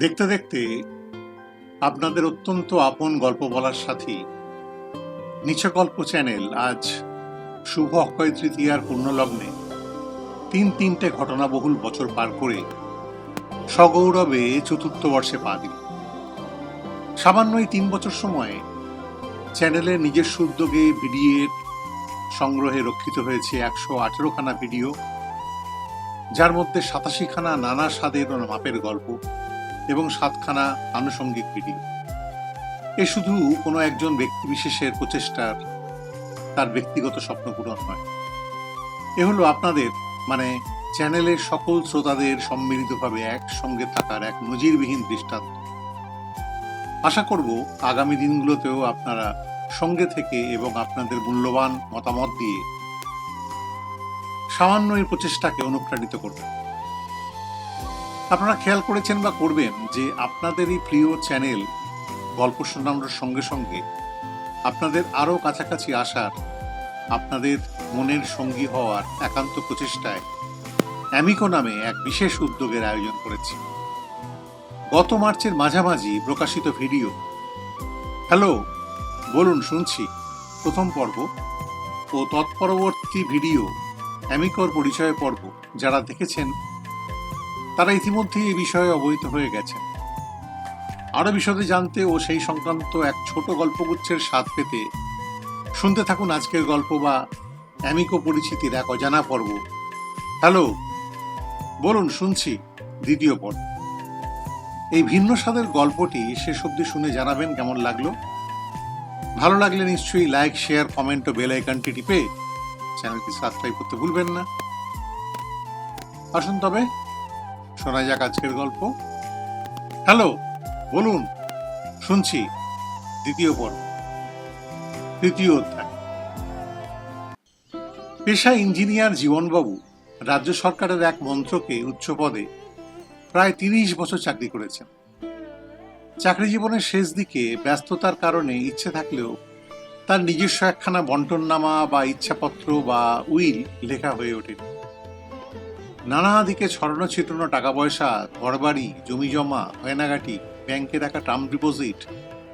দেখতে দেখতে আপনাদের অত্যন্ত আপন গল্প বলার সাথী নিচে গল্প চ্যানেল আজ শুভ অক্ষয় তৃতীয়ার পূর্ণলগ্নে তিন তিনটে ঘটনাবহুল বছর পার করে সগৌরবে চতুর্থ বর্ষে পা দিল। সামান্য এই তিন বছর সময়ে চ্যানেলের নিজস্ব উদ্যোগে ভিডিওর সংগ্রহে রক্ষিত হয়েছে একশো আঠেরোখানা ভিডিও, যার মধ্যে সাতাশিখানা নানা স্বাদের মাপের গল্প। এবং সাতখানা আনুষঙ্গিক ভিডিও এ শুধু কোনো একজন ব্যক্তি বিশেষের প্রচেষ্টার, তার ব্যক্তিগত স্বপ্ন পূরণ নয়। এ হলো আপনাদের মানে চ্যানেলের সকল শ্রোতাদের সম্মিলিতভাবে একসঙ্গে থাকার এক নজিরবিহীন দৃষ্টান্ত। আশা করব আগামী দিনগুলোতেও আপনারা সঙ্গে থেকে এবং আপনাদের মূল্যবান মতামত দিয়ে সামান্য এই প্রচেষ্টাকে অনুপ্রাণিত করবেন। আপনারা খেয়াল করেছেন বা করবেন যে আপনাদের এই প্রিয় চ্যানেল গল্প শোনানোর সঙ্গে সঙ্গে আপনাদের আরও কাছাকাছি আসার, আপনাদের মনের সঙ্গী হওয়ার একান্ত প্রচেষ্টায় অ্যামিকো নামে এক বিশেষ উদ্যোগের আয়োজন করেছি। গত মার্চের মাঝামাঝি প্রকাশিত ভিডিও। হ্যালো, বলুন, শুনছি। প্রথম পর্ব ও তৎপরবর্তী ভিডিও অ্যামিকোর পরিচয় পর্ব। যারা দেখেছেন তারা ইতিমধ্যেই এই বিষয়ে অবহিত হয়ে গেছেন। আরও বিশদে জানতে ও সেই সংক্রান্ত এক ছোট গল্পগুচ্ছের স্বাদ পেতে শুনতে থাকুন আজকের গল্প বা অ্যামিকো পরিচিতির এক অজানা পর্ব। হ্যালো, বলুন, শুনছি দ্বিতীয় পর্ব। এই ভিন্ন স্বাদের গল্পটি শেষ অবধি শুনে জানাবেন কেমন লাগল? ভালো লাগলে নিশ্চয়ই লাইক, শেয়ার, কমেন্ট ও বেল আইকনটি টিপে চ্যানেলটি সাবস্ক্রাইব করতে ভুলবেন না। আসুন তবে শোনা যাক আজকের গল্প। হ্যালো, বলুন, শুনছি, দ্বিতীয় পর্ব, তৃতীয় অধ্যায়। পেশা ইঞ্জিনিয়ার জীবনবাবু রাজ্য সরকারের এক মন্ত্রকে উচ্চ পদে প্রায় তিরিশ বছর চাকরি করেছেন। চাকরি জীবনের শেষ দিকে ব্যস্ততার কারণে ইচ্ছে থাকলেও তার নিজস্ব একখানা বন্টননামা বা ইচ্ছাপত্র বা উইল লেখা হয়ে ওঠেনি। নানা দিকে ছড়ানো ছিটানো টাকা পয়সা ঘরবাড়ি জমি জমা গয়নাগাটি, ব্যাংকে রাখা টার্ম ডিপোজিট,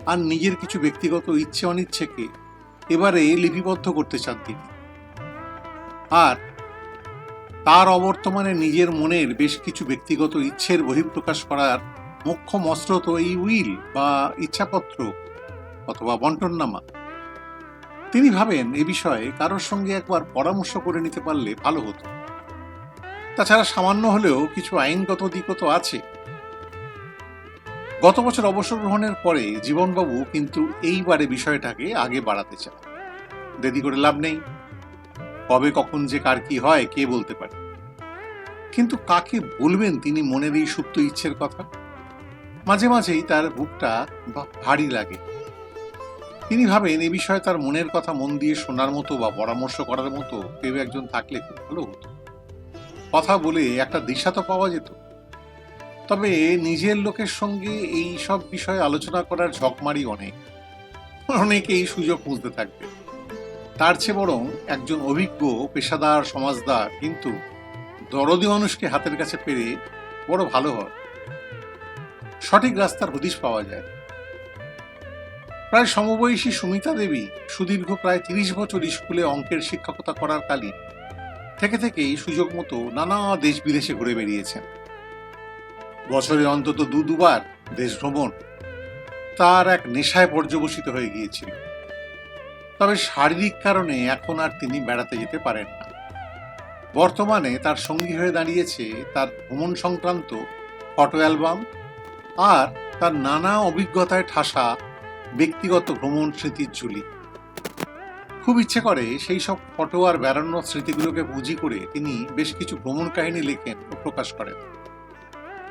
আর নিজের কিছু ব্যক্তিগত ইচ্ছে অনিচ্ছেকে এবারে লিপিবদ্ধ করতে চান তিনি। আর তার অবর্তমানে নিজের মনের বেশ কিছু ব্যক্তিগত ইচ্ছের বহিঃপ্রকাশ করার মোক্ষম অস্ত্র তো এই উইল বা ইচ্ছাপত্র অথবা বন্টননামা। তিনি ভাবেন এ বিষয়ে কারোর সঙ্গে একবার পরামর্শ করে নিতে পারলে ভালো হতো। তাছাড়া সামান্য হলেও কিছু আইনগত দিকও তো আছে। গত বছর অবসর গ্রহণের পরে জীবনবাবু কিন্তু এইবারে বিষয়টাকে আগে বাড়াতে চান। দেরি করে লাভ নেই। কবে কখন যে কার কি হয়, কে বলতে পারে। কিন্তু কাকে বলবেন তিনি মনের এই সুপ্ত ইচ্ছের কথা? মাঝে মাঝেই তার বুকটা ভারী লাগে। তিনি ভাবেন এ বিষয়ে তার মনের কথা মন দিয়ে শোনার মতো বা পরামর্শ করার মতো কেউ একজন থাকলে খুব ভালো হতো। কথা বলে একটা দিশা তো পাওয়া যেত। তবে নিজের লোকের সঙ্গে এই সব বিষয়ে আলোচনা করার ঝকমারি অনেক। অনেকে এই সুযোগ খুঁজতে থাকবে। তার চেয়ে বরং একজন অভিজ্ঞ পেশাদার সমাজদার কিন্তু দরদি মানুষকে হাতের কাছে পেরে বড় ভালো হয়। সঠিক রাস্তার হদিশ পাওয়া যায়। প্রায় সমবয়সী সুমিতা দেবী সুদীর্ঘ প্রায় তিরিশ বছর স্কুলে অঙ্কের শিক্ষকতা করার কালীন। থেকে থেকেই সুযোগ মতো নানা দেশ বিদেশে ঘুরে বেরিয়েছেন বছরে অন্তত দু, দুবার দেশ ভ্রমণ তার এক নেশায় পর্যবসিত হয়ে গিয়েছিল। তবে শারীরিক কারণে এখন আর তিনি বেড়াতে যেতে পারেন না। বর্তমানে তার সঙ্গী হয়ে দাঁড়িয়েছে তার ভ্রমণ সংক্রান্ত ফটো অ্যালবাম আর তার নানা অভিজ্ঞতায় ঠাসা ব্যক্তিগত ভ্রমণ স্মৃতির ঝুলি। খুব ইচ্ছে করে সেই সব ফটো আর বেড়ানোর স্মৃতিগুলোকে পুঁজি করে তিনি বেশ কিছু ভ্রমণ কাহিনী লেখেন ও প্রকাশ করেন।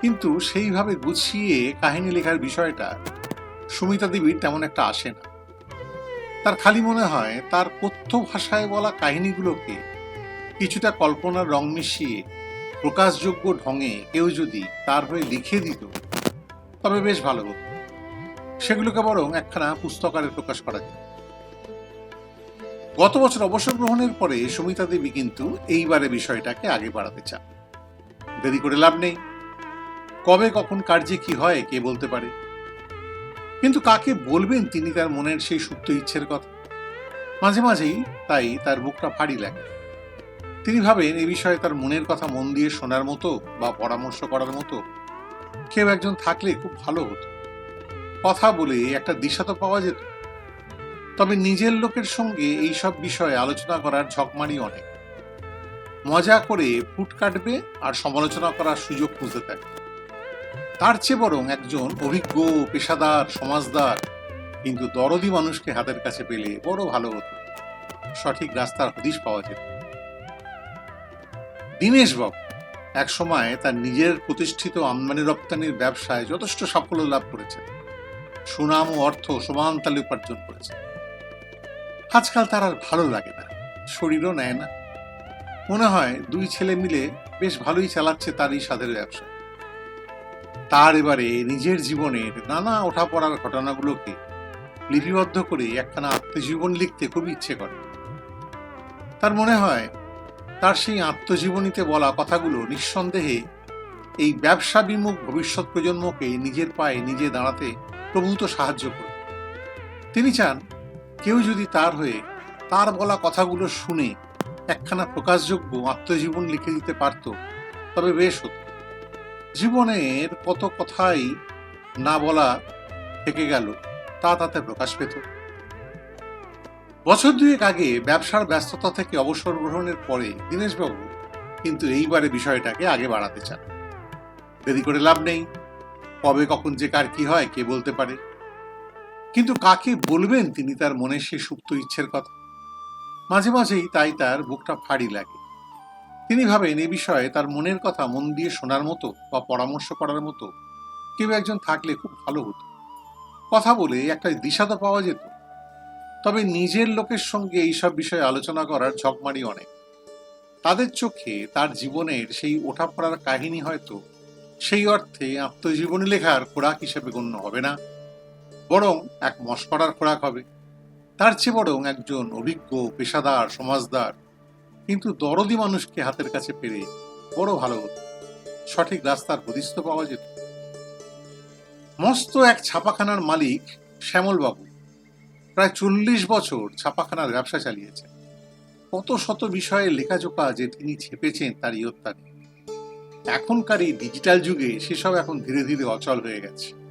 কিন্তু সেইভাবে গুছিয়ে কাহিনী লেখার বিষয়টা সুমিতা দেবীর তেমন একটা আসে না। তার খালি মনে হয় তার কথ্য ভাষায় বলা কাহিনীগুলোকে কিছুটা কল্পনার রং মিশিয়ে প্রকাশযোগ্য ঢঙে কেউ যদি তার হয়ে লিখে দিত, তবে বেশ ভালো হতো। সেগুলোকে বরং একখানা পুস্তকারে প্রকাশ করা যায় গত বছর অবসর গ্রহণের পরে সুমিতা দেবী কিন্তু এইবারে বিষয়টাকে আগে বাড়াতে চান। দেরি করে লাভ নেই। কবে কখন কার্যে কি হয়, কে বলতে পারে? কিন্তু কাকে বলবেন তিনি তার মনের সেই সুপ্ত ইচ্ছের কথা। মাঝে মাঝেই তাই তার বুকটা ভারী লাগে। তিনি ভাবেন এ বিষয়ে তার মনের কথা মন দিয়ে শোনার মতো বা পরামর্শ করার মতো কেউ একজন থাকলে খুব ভালো হতো। কথা বলে একটা দিশা তো পাওয়া যেত। তবে নিজের লোকের সঙ্গে এই সব বিষয়ে আলোচনা করার ঝকমারি অনেক। মজা করে ফুট কাটবে আর সমালোচনা করার সুযোগ খুঁজতে থাকে তার চেয়ে বরং একজন অভিজ্ঞ, পেশাদার, সমাজদার, কিন্তু দরদি মানুষকে হাতের কাছে পেলে বড় ভালো হতো। সঠিক রাস্তার হদিশ পাওয়া যেত। দীনেশ বাবু এক সময় তার নিজের প্রতিষ্ঠিত আমদানি রপ্তানির ব্যবসায় যথেষ্ট সাফল্য লাভ করেছেন। সুনাম ও অর্থ সমান তালে উপার্জন করেছে আজকাল তার আর ভালো লাগে না, শরীরও নেয় না। মনে হয় দুই ছেলে মিলে বেশ ভালোই চালাচ্ছে তার এই ব্যবসা। তার এবারে নিজের জীবনের নানা ওঠাপড়ার ঘটনাগুলোকে লিপিবদ্ধ করে একখানা আত্মজীবন লিখতে খুব ইচ্ছে করে। তার মনে হয় তার সেই আত্মজীবনীতে বলা কথাগুলো নিঃসন্দেহে এই ব্যবসা বিমুখ ভবিষ্যৎ প্রজন্মকে নিজের পায়ে নিজে দাঁড়াতে প্রভূত সাহায্য করে তিনি চান কেউ যদি তার হয়ে তার বলা কথাগুলো শুনে একখানা প্রকাশযোগ্য আত্মজীবন লিখে দিতে পারত, তবে বেশ হতো। জীবনের কত কথাই না বলা থেকে গেল, তা তাতে প্রকাশ পেত। বছর দুয়েক আগে ব্যবসার ব্যস্ততা থেকে অবসর গ্রহণের পরে দীনেশবাবু কিন্তু এইবারে বিষয়টাকে আগে বাড়াতে চান। দেরি করে লাভ নেই। কবে, কখন যে কার কি হয়, কে বলতে পারে? কিন্তু কাকে বলবেন তিনি তার মনের সেই সুপ্ত ইচ্ছের কথা? মাঝে মাঝেই তাই তার বুকটা ভারী লাগে। তিনি ভাবেন এ বিষয়ে তার মনের কথা মন দিয়ে শোনার মতো বা পরামর্শ করার মতো কেউ একজন থাকলে খুব ভালো হতো। কথা বলে একটা দিশা তো পাওয়া যেত। তবে নিজের লোকের সঙ্গে এইসব বিষয়ে আলোচনা করার ঝকমারি অনেক। তাদের চোখে তার জীবনের সেই ওঠাপড়ার কাহিনী হয়তো সেই অর্থে আত্মজীবনী লেখার খোরাক হিসেবে গণ্য হবে না। বরং এক মস্করার খোরাক হবে। তার চেয়ে বরং একজন অভিজ্ঞ পেশাদার সমাজদার। কিন্তু দরদি মানুষকে হাতের কাছে পেরে বড় ভালো হতো। সঠিক রাস্তার হদিস তো পাওয়া যেত। মস্ত এক ছাপাখানার মালিক শ্যামলবাবু। প্রায় চল্লিশ বছর ছাপাখানার ব্যবসা চালিয়েছেন কত শত বিষয়ে লেখাজোকা যে তিনি ছেপেছেন তার ইয়ত্তা এখনকার এই ডিজিটাল যুগে সেসব এখন ধীরে ধীরে অচল হয়ে গেছে।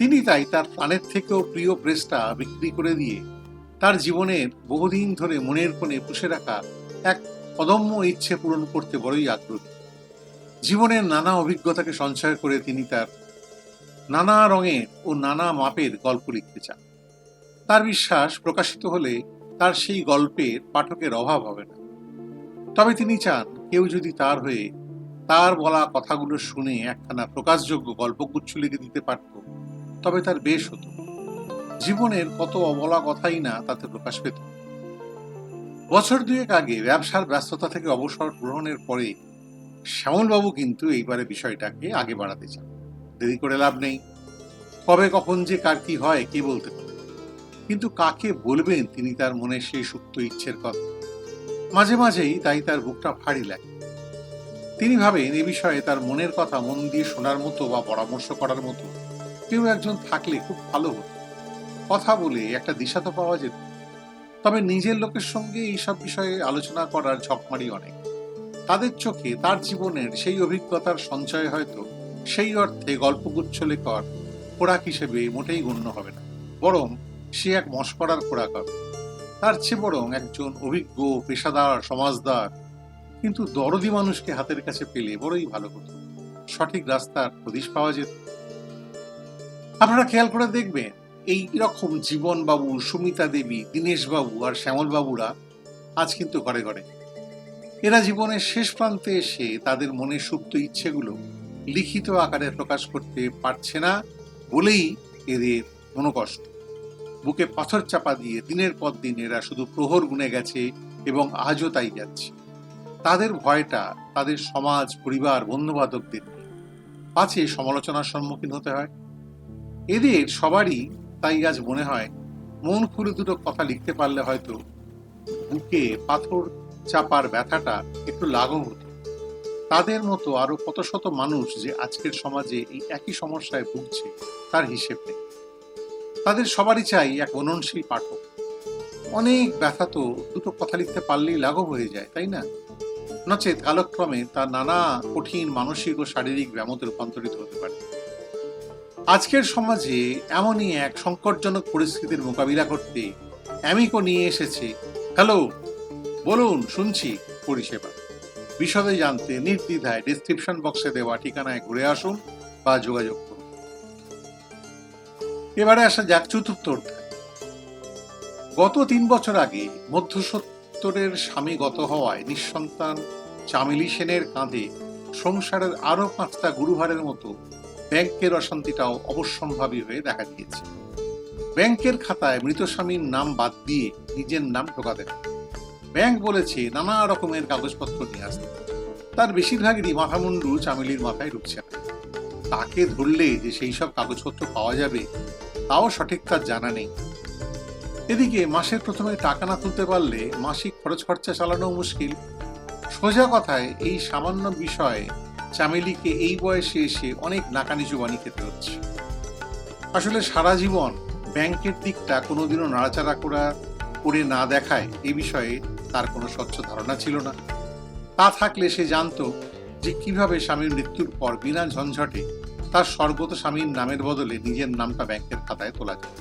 তিনি তাই তার প্রাণের থেকেও প্রিয় প্রেসটা বিক্রি করে দিয়ে তার জীবনের বহুদিন ধরে মনের কোণে পুষে রাখা এক অদম্য ইচ্ছে পূরণ করতে বড়ই আগ্রহী। জীবনের নানা অভিজ্ঞতাকে সঞ্চয় করে তিনি তার নানা রঙের ও নানা মাপের গল্প লিখতে চান। তার বিশ্বাস প্রকাশিত হলে তার সেই গল্পের পাঠকের অভাব হবে না। তবে তিনি চান কেউ যদি তার হয়ে তার বলা কথাগুলো শুনে একখানা প্রকাশযোগ্য গল্পগুচ্ছ লিখে দিতে পারত। তবে তার বেশ হতো। জীবনের কত অবলা কথাই না তাতে প্রকাশ পেত। বছর দুয়েক আগে ব্যবসার ব্যস্ততা থেকে অবসর গ্রহণের পরে শ্যামলবাবু কিন্তু এইবারে বিষয়টাকে আগে বাড়াতে চান। দেরি করে লাভ নেই। কবে কখন যে কার কি হয় কে বলতে পারে। কিন্তু কাকে বলবেন তিনি তার মনে সেই সুপ্ত ইচ্ছের কথা। মাঝে মাঝেই তাই তার বুকটা ভারী লাগে। তিনি ভাবেন এ বিষয়ে তার মনের কথা মন দিয়ে শোনার মতো বা পরামর্শ করার মতো কেউ একজন থাকলে খুব ভালো হতো। কথা বলে একটা দিশা তো পাওয়া যেত। তবে নিজের লোকের সঙ্গে এইসব বিষয়ে আলোচনা করার ঝকমারি অনেক। তাদের চোখে তার জীবনের সেই অভিজ্ঞতার সঞ্চয় হয়তো সেই অর্থে গল্পগুচ্ছ লেখর খোরাক হিসেবে মোটেই গণ্য হবে না। বরং সে এক মস্করার খোরাক হবে। তার চেয়ে বরং একজন অভিজ্ঞ, পেশাদার, সমাজদার, কিন্তু দরদি মানুষকে হাতের কাছে পেলে বড়ই ভালো হতো। সঠিক রাস্তার হদিশ পাওয়া যেত। আপনারা খেয়াল করে দেখবেন, এই রকম জীবনবাবু, সুমিতা দেবী, দীনেশবাবু আর শ্যামলবাবুরা আজ কিন্তু ঘরে ঘরে। এরা জীবনের শেষ প্রান্তে এসে তাদের মনের সুপ্ত ইচ্ছেগুলো লিখিত আকারে প্রকাশ করতে পারছে না বলেই এদের মনোকষ্ট বুকে পাথর চাপা দিয়ে দিনের পর দিন এরা শুধু প্রহর গুনে গেছে এবং আজও তাই যাচ্ছে। তাদের ভয়টা তাদের সমাজ, পরিবার বন্ধু বান্ধবদের নিয়ে। পাছে সমালোচনার সম্মুখীন হতে হয়। এদের সবারই তাই আজ মনে হয় মন খুলে দুটো কথা লিখতে পারলে হয়তো বুকে পাথর চাপার ব্যথাটা একটু লাঘব হতো। তাদের মতো আরও কত শত মানুষ যে আজকের সমাজে এই একই সমস্যায় ভুগছে, তার হিসেব নেই। তাদের সবারই চাই এক মননশীল পাঠক। অনেক ব্যথা তো দুটো কথা লিখতে পারলেই লাঘব হয়ে যায়, তাই না? নচেত কালক্রমে তা নানা কঠিন মানসিক ও শারীরিক ব্যামতে রূপান্তরিত হতে পারে। আজকের সমাজে এমনই এক সংকটজনক পরিস্থিতির মোকাবিলা করতে অ্যামিকো নিয়ে এসেছে। হ্যালো, বলুন, শুনছি পরিষেবা। বিশদে জানতে নির্দ্বিধায় ডিসক্রিপশন বক্সে দেওয়া ঠিকানায় ঘুরে আসুন বা যোগাযোগ করুন। এবারে আসা যাক চতুর্থ গত তিন বছর আগে মধ্যসত্তরের স্বামী গত হওয়ায় নিঃসন্তান চামেলি সেনের কাঁধে সংসারের আরও পাঁচটা গুরুভারের মতো ব্যাংকের অশান্তিটাও অবশ্যম্ভাবী হয়ে দেখা দিয়েছে। ব্যাংকের খাতায় মৃত স্বামীর নাম বাদ দিয়ে নিজের নাম ঢোকাতে। ব্যাংক বলেছে নানা রকমের কাগজপত্র নিয়ে আসতে তার বেশিরভাগেরই মাথামুন্ডু চামেলির মাথায় ঢুকছে না। তাকে ধরলে যে সেই সব কাগজপত্র পাওয়া যাবে, তাও সঠিক তার জানা নেই। এদিকে মাসের প্রথমে টাকা না তুলতে পারলে মাসিক খরচ খরচা চালানো মুশকিল। সোজা কথায় এই সামান্য বিষয়ে চামেলিকে এই বয়সে এসে অনেক নাকানি জুবানি খেতে হচ্ছে। আসলে সারা জীবন ব্যাংকের দিকটা কোনোদিনও নাড়াচাড়া করা, করে না দেখায় এ বিষয়ে তার কোনো স্বচ্ছ ধারণা ছিল না। তা থাকলে সে জানতো যে কীভাবে স্বামীর মৃত্যুর পর বিনা ঝঞ্ঝটে তার স্বর্গত স্বামীর নামের বদলে নিজের নামটা ব্যাংকের খাতায় তোলা যায়।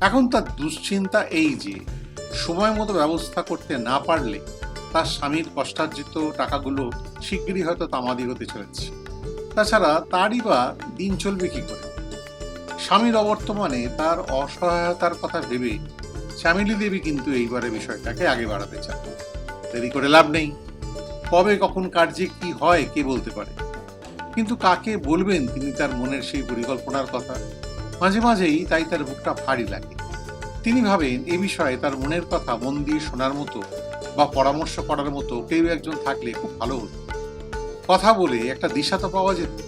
এখন তার দুশ্চিন্তা এই যে সময় মতো ব্যবস্থা করতে না পারলে তার স্বামীর কষ্টার্জিত টাকাগুলো শিগগিরই হয়তো তামাদি হতে চলেছে। তাছাড়া তারই বা দিন চলবে কি করে? স্বামীর অবর্তমানে তার অসহায়তার কথা ভেবে শ্যামিলি দেবী কিন্তু এইবারে বিষয়টাকে আগে বাড়াতে চান। দেরি করে লাভ নেই। কবে, কখন কার্যে কি হয়, কে বলতে পারে? কিন্তু কাকে বলবেন তিনি তার মনের সেই পরিকল্পনার কথা? মাঝে মাঝেই তাই তার বুকটা ভারী লাগে। তিনি ভাবেন এ বিষয়ে তার মনের কথা মন দিয়ে শোনার মতো বা পরামর্শ করার মতো কেউ একজন থাকলে খুব ভালো হতো। কথা বলে একটা দিশা তো পাওয়া যেত।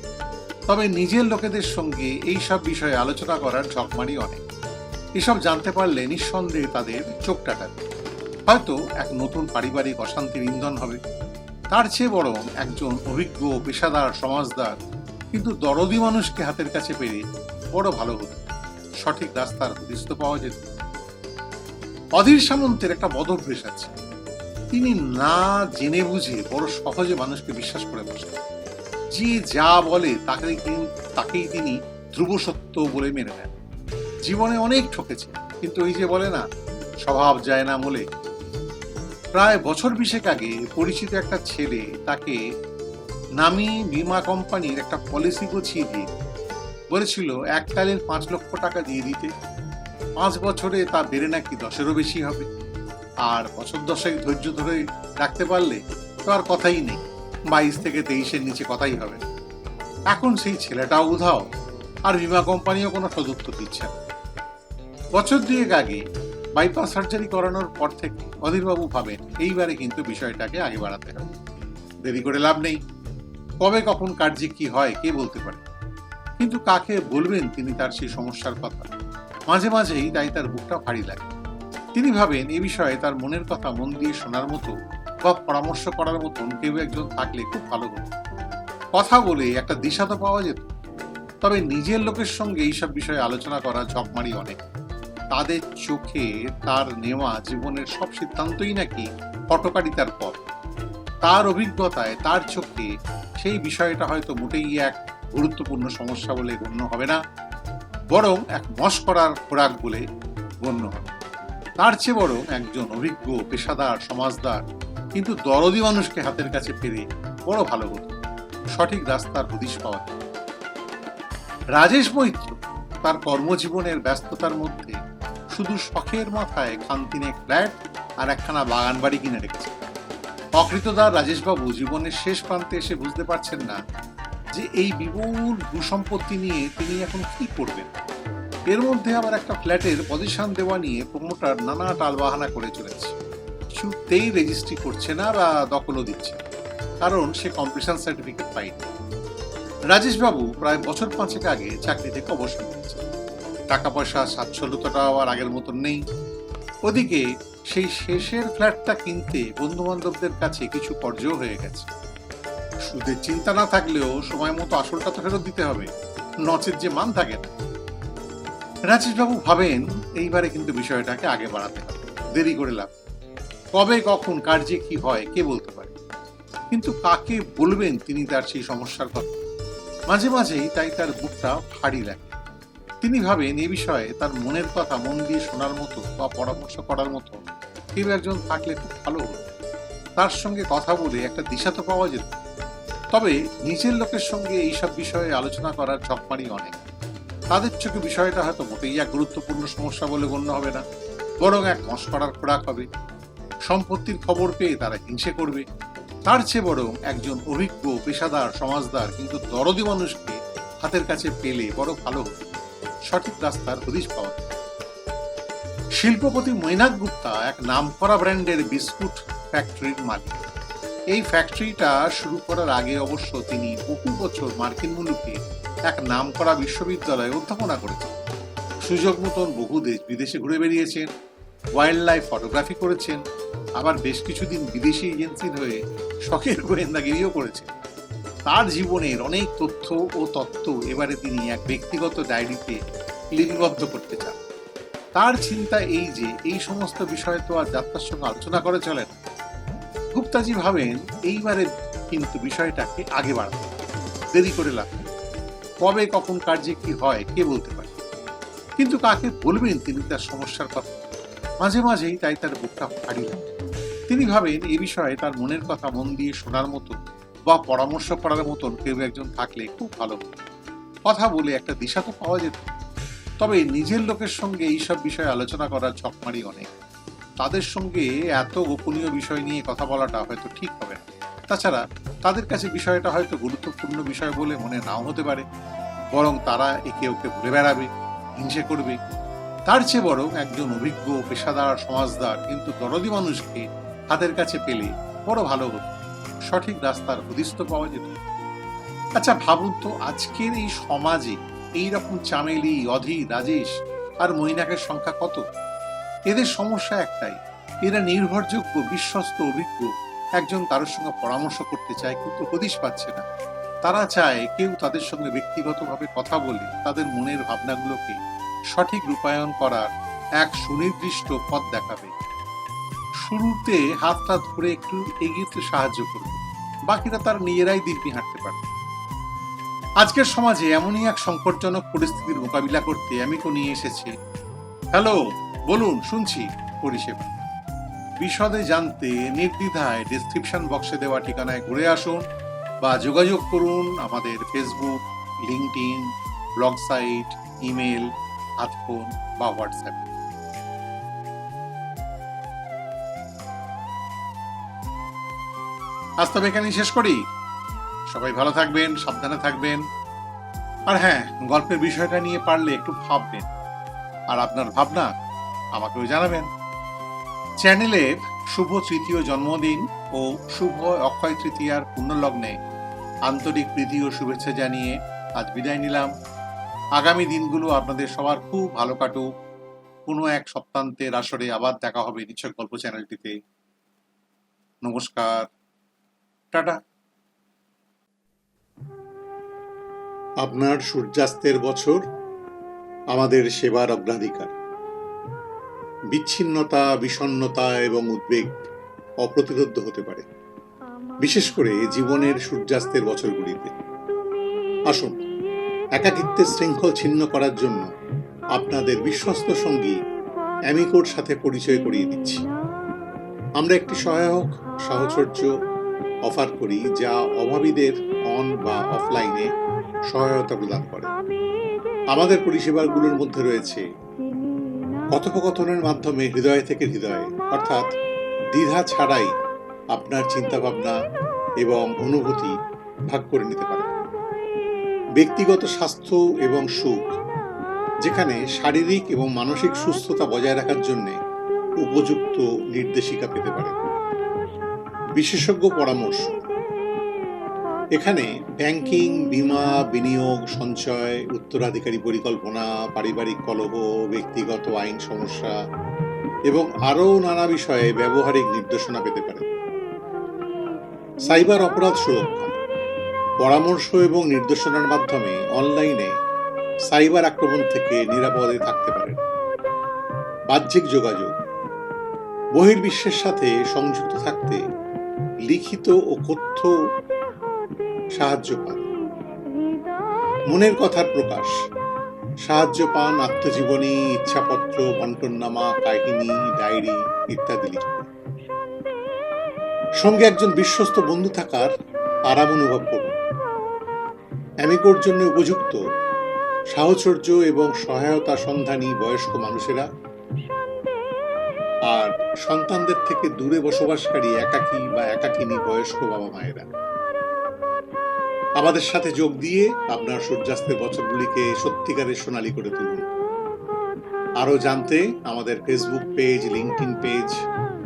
তবে নিজের লোকেদের সঙ্গে এই সব বিষয়ে আলোচনা করার ঝকমারি অনেক। এসব জানতে পারলে নিঃসন্দেহে তাদের চোখ টাটাবে। হয়তো এক নতুন পারিবারিক অশান্তির ইন্ধন হবে। তার চেয়ে বরং একজন অভিজ্ঞ পেশাদার সমাজদার কিন্তু দরদি মানুষকে হাতের কাছে পেরে বড় ভালো হতো। সঠিক রাস্তার হদিস পাওয়া যেত। অধীর সামন্তের একটা বদভ্যেস আছে। তিনি না জেনে বুঝে বড় সহজে মানুষকে বিশ্বাস করে বসেন। যে যা বলে তাকে তাকেই তিনি ধ্রুব সত্য বলে মেনে নেন। জীবনে অনেক ঠকেছে, কিন্তু ওই যে বলে না, স্বভাব যায় না বলে প্রায় বছর বিশেক আগে পরিচিত একটা ছেলে তাকে নামি বীমা কোম্পানির একটা পলিসি গুছিয়ে দিয়ে বলেছিল এককালীন পাঁচ লক্ষ টাকা দিয়ে দিতে। পাঁচ বছরে তা বেড়ে নাকি দশেরও বেশি হবে। আর বছর দশেক ধৈর্য ধরে রাখতে পারলে তো আর কথাই নেই। বাইশ থেকে তেইশের নিচে কথাই হবে। এখন সেই ছেলেটাও উধাও, আর বীমা কোম্পানিও কোনো সদুত্তর দিচ্ছে না। বছর দুয়েক আগে বাইপাস সার্জারি করানোর পর থেকে অধীরবাবু ভাবেন, এইবারে কিন্তু বিষয়টাকে আগে বাড়াতে হবে। দেরি করে লাভ নেই। কবে কখন কার্যে কি হয়, কে বলতে পারে? কিন্তু কাকে বলবেন তিনি তার সেই সমস্যার কথা। মাঝে মাঝেই তাই তার বুকটা ভারী লাগে। তিনি ভাবেন, এ বিষয়ে তার মনের কথা মন দিয়ে শোনার মতো বা পরামর্শ করার মতন কেউ একজন থাকলে খুব ভালো হতো। কথা বলে একটা দিশা তো পাওয়া যেত। তবে নিজের লোকের সঙ্গে এইসব বিষয়ে আলোচনা করা ঝকমারি অনেক। তাদের চোখে তার নেওয়া জীবনের সব সিদ্ধান্তই নাকি হটকারিতার পথ। তার অভিজ্ঞতায়, তার চোখে সেই বিষয়টা হয়তো মোটেই এক গুরুত্বপূর্ণ সমস্যা বলে গণ্য হবে না, বরং এক মস্করার খোরাক বলে গণ্য হবে। তার চেয়ে বড় একজন অভিজ্ঞ, পেশাদার, সমাজদার, কিন্তু দরদি মানুষকে হাতের কাছে পেরে বড় ভালো হতো। সঠিক রাস্তার হদিশ পাওয়া। রাজেশ মৈত্র তার কর্মজীবনের ব্যস্ততার মধ্যে শুধু শখের মাথায় খান্তিনে ফ্ল্যাট আর একখানা বাগান বাড়ি কিনে রেখেছে। অকৃতদার রাজেশবাবু জীবনের শেষ প্রান্তে এসে বুঝতে পারছেন না যে এই বিপুল ভূসম্পত্তি নিয়ে তিনি এখন কি করবেন। এর মধ্যে আবার একটা ফ্ল্যাটের পজিশন দেওয়া নিয়ে প্রমোটার নানা টালবাহানা করে চলেছে। কিছুতেই রেজিস্ট্রি করছে না বা দখলও দিচ্ছে কারণ সে কম্পিটিশন সার্টিফিকেট পায়নি। রাজেশবাবু প্রায় বছর পাঁচেক আগে চাকরি থেকে অবসর নিয়েছে টাকা পয়সা স্বাচ্ছল্যতাটাও আর আগের মতন নেই। ওদিকে সেই শেষের ফ্ল্যাটটা কিনতে বন্ধু বান্ধবদের কাছে কিছু কর্জও হয়ে গেছে। সুদের চিন্তা না থাকলেও সময় মতো আসলটা তো ফেরত দিতে হবে। নচের যে মান থাকে না। রাজেশবাবু ভাবেন এইবারে কিন্তু বিষয়টাকে আগে বাড়াতে হবে। দেরি করে লাভ কবে, কখন, কার যে কি হয়, কে বলতে পারে? কিন্তু কাকে বলবেন তিনি তার সেই সমস্যার কথা? মাঝে মাঝেই তাই তার বুকটা ভারী লাগে। তিনি ভাবেন এ বিষয়ে তার মনের কথা মন দিয়ে শোনার মতো বা পরামর্শ করার মতো কেউ একজন থাকলে খুব ভালো হতো। তার সঙ্গে কথা বলে একটা দিশা তো পাওয়া যেত। তবে নিজের লোকের সঙ্গে এইসব বিষয়ে আলোচনা করার চকমারি অনেক। তাদের চোখে বিষয়টা হয়তো মোটেই এক গুরুত্বপূর্ণ সমস্যা বলে গণ্য হবে না, বরং এক মস্করার খোরাক হবে। সম্পত্তির খবর পেয়ে তারা হিংসে করবে। তার চেয়ে বরং একজন অভিজ্ঞ পেশাদার সমাজদার কিন্তু দরদি মানুষকে হাতের কাছে পেলে বড় ভালো হতো সঠিক রাস্তার হদিশ পাওয়া। শিল্পপতি মৈনাক গুপ্তা এক নামকরা ব্র্যান্ডের বিস্কুট ফ্যাক্টরির মালিক। এই ফ্যাক্টরিটা শুরু করার আগে অবশ্য তিনি বহু বছর মার্কিন মুলুকে এক নামকরা বিশ্ববিদ্যালয়ে অধ্যাপনা করেছেন সুযোগ মতন বহু দেশ বিদেশে ঘুরে বেরিয়েছেন ওয়াইল্ড লাইফ ফটোগ্রাফি করেছেন, আবার বেশ কিছুদিন বিদেশি এজেন্সির হয়ে শখের গোয়েন্দাগিরিও করেছেন। তার জীবনের অনেক তথ্য ও তত্ত্ব এবারে তিনি এক ব্যক্তিগত ডায়েরিতে লিপিবদ্ধ করতে চান। তার চিন্তা এই যে, এই সমস্ত বিষয় তো আর যাত্রার সঙ্গে আলোচনা করে চলে না। গুপ্তাজি ভাবেন, এইবারে কিন্তু বিষয়টাকে আগে বাড়াতে দেরি করে নেই। কবে কখন কার্যে কি হয়, কে বলতে পারে? কিন্তু কাকে বলবেন তিনি তার সমস্যার কথা? মাঝে মাঝেই তাই তার বুকটা ভারী লাগে তিনি ভাবেন এ বিষয়ে তার মনের কথা মন দিয়ে শোনার মতো বা পরামর্শ করার মতন কেউ একজন থাকলে খুব ভালো কথা বলে একটা দিশা তো পাওয়া যেত। তবে নিজের লোকের সঙ্গে এইসব বিষয়ে আলোচনা করার চকমারি অনেক। তাদের সঙ্গে এত গোপনীয় বিষয় নিয়ে কথা বলাটা হয়তো ঠিক হবে না। তাছাড়া তাদের কাছে বিষয়টা হয়তো গুরুত্বপূর্ণ বিষয় বলে মনে নাও হতে পারে। বরং তারা একে ওকে ঘুরে বেড়াবে, হিংসে করবে। তার চেয়ে বরং একজন অভিজ্ঞ পেশাদার সমাজদার কিন্তু দরদি মানুষকে হাতের কাছে পেলে বড় ভালো হতো। সঠিক রাস্তার হদিস পাওয়া যেত। আচ্ছা ভাবুন তো, আজকের এই সমাজে এই রকম চামেলি, অধীর, রাজেশ আর মৈনাকের সংখ্যা কত? এদের সমস্যা একটাই, এরা নির্ভরযোগ্য, বিশ্বস্ত, অভিজ্ঞ। একজন কারোর সঙ্গে পরামর্শ করতে চায় কিন্তু হদিশ পাচ্ছে না। তারা চায় কেউ তাদের সঙ্গে ব্যক্তিগতভাবে কথা বলে তাদের মনের ভাবনাগুলোকে সঠিক রূপায়ণ করার এক সুনির্দিষ্ট পথ দেখাবে। শুরুতে হাতটা ধরে একটু এগিয়েতে সাহায্য করবে। বাকিরা তার নিজেরাই দিব্যি হাঁটতে পারবে। আজকের সমাজে এমনই এক সংকটজনক পরিস্থিতির মোকাবিলা করতে অ্যামিকো নিয়ে এসেছে। হ্যালো, বলুন, শুনছি পরিষেবা। বিশদে জানতে নির্দ্বিধায় ডেসক্রিপশন বক্সে দেওয়া ঠিকানায় ঘুরে আসুন বা যোগাযোগ করুন আমাদের Facebook LinkedIn blog site email হাতফোন বা হোয়াটসঅ্যাপ আজ তবে এখানেই শেষ করি। সবাই ভালো থাকবেন, সাবধানে থাকবেন। আর হ্যাঁ গল্পের বিষয়টা নিয়ে পারলে একটু ভাববেন। আর আপনার ভাবনা আমাকেও জানাবেন। চ্যানেলে শুভ তৃতীয় জন্মদিন ও শুভ অক্ষয় তৃতীয়ার পুণ্যলগ্নে আন্তরিক প্রীতি ও শুভেচ্ছা জানিয়ে আজ বিদায় নিলাম। আগামী দিনগুলো আপনাদের সবার খুব ভালো কাটুক। কোনো এক সপ্তান্তের আসরে আবার দেখা হবে নিশ্চয় গল্প চ্যানেলটিতে। নমস্কার। টাটা। আপনার সূর্যাস্তের বছর আমাদের সেবার অগ্রাধিকার। বিচ্ছিন্নতা বিষণ্ণতা এবং উদ্বেগ অপ্রতিরোধ্য হতে পারে। বিশেষ করে জীবনের সূর্যাস্তের বছরগুলিতে। আসুন একাকিত্বের শৃঙ্খল ছিন্ন করার জন্য আপনাদের বিশ্বস্ত সঙ্গী অ্যামিকোর সাথে পরিচয় করিয়ে দিচ্ছি। আমরা একটি সহায়ক সাহচর্য অফার করি যা অভাবীদের অন বা অফলাইনে সহায়তা প্রদান করে। আমাদের পরিষেবাগুলোর মধ্যে রয়েছে কথোপকথনের মাধ্যমে হৃদয় থেকে হৃদয়ে, অর্থাৎ দ্বিধা ছাড়াই আপনার চিন্তাভাবনা এবং অনুভূতি ভাগ করে নিতে পারেন। ব্যক্তিগত স্বাস্থ্য এবং সুখ, যেখানে শারীরিক এবং মানসিক সুস্থতা বজায় রাখার জন্য উপযুক্ত নির্দেশিকা পেতে পারেন। বিশেষজ্ঞ পরামর্শ এখানে ব্যাংকিং, বীমা, বিনিয়োগ, সঞ্চয়, উত্তরাধিকারী পরিকল্পনা, পারিবারিক কলহ, ব্যক্তিগত আইন সমস্যা এবং আরও নানা বিষয়ে ব্যবহারিক নির্দেশনা পেতে পারেন সাইবার অপরাধ সুরক্ষা। পরামর্শ এবং নির্দেশনার মাধ্যমে অনলাইনে সাইবার আক্রমণ থেকে নিরাপদে থাকতে পারেন বাহ্যিক যোগাযোগ। বহির্বিশ্বের সাথে সংযুক্ত থাকতে লিখিত ও কথ্য সাহায্য পান। মনের কথার প্রকাশ। সাহায্য পান, আত্মজীবনী, ইচ্ছাপত্র, বন্টননামা, কাহিনী, ডায়েরি ইত্যাদি লিখতে সঙ্গে একজন বিশ্বস্ত বন্ধু থাকার আরাম অনুভব করুন। অ্যামিকোর জন্য উপযুক্ত, সাহচর্য এবং সহায়তা সন্ধানী বয়স্ক মানুষেরা আর সন্তানদের থেকে দূরে বসবাসকারী একাকী বা একাকিনী বয়স্ক বাবা মায়েরা আমাদের সাথে যোগ দিয়ে আপনার সূর্যাস্তের বছরগুলিকে সত্যিকারের সোনালী করে তুলুন। আরও জানতে আমাদের ফেসবুক পেজ লিঙ্কডিন পেজ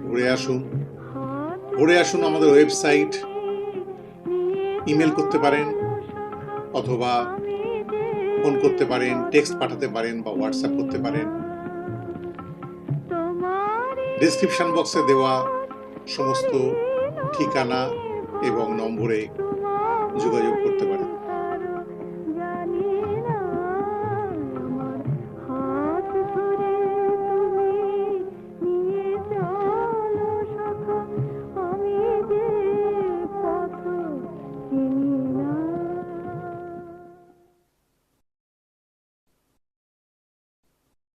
ঘুরে আসুন। ঘুরে আসুন আমাদের ওয়েবসাইট ইমেল করতে পারেন অথবা ফোন করতে পারেন টেক্সট পাঠাতে পারেন বা হোয়াটসঅ্যাপ করতে পারেন। ডিসক্রিপশন বক্সে দেওয়া সমস্ত ঠিকানা এবং নম্বরে যোগাযোগ করতে পারেন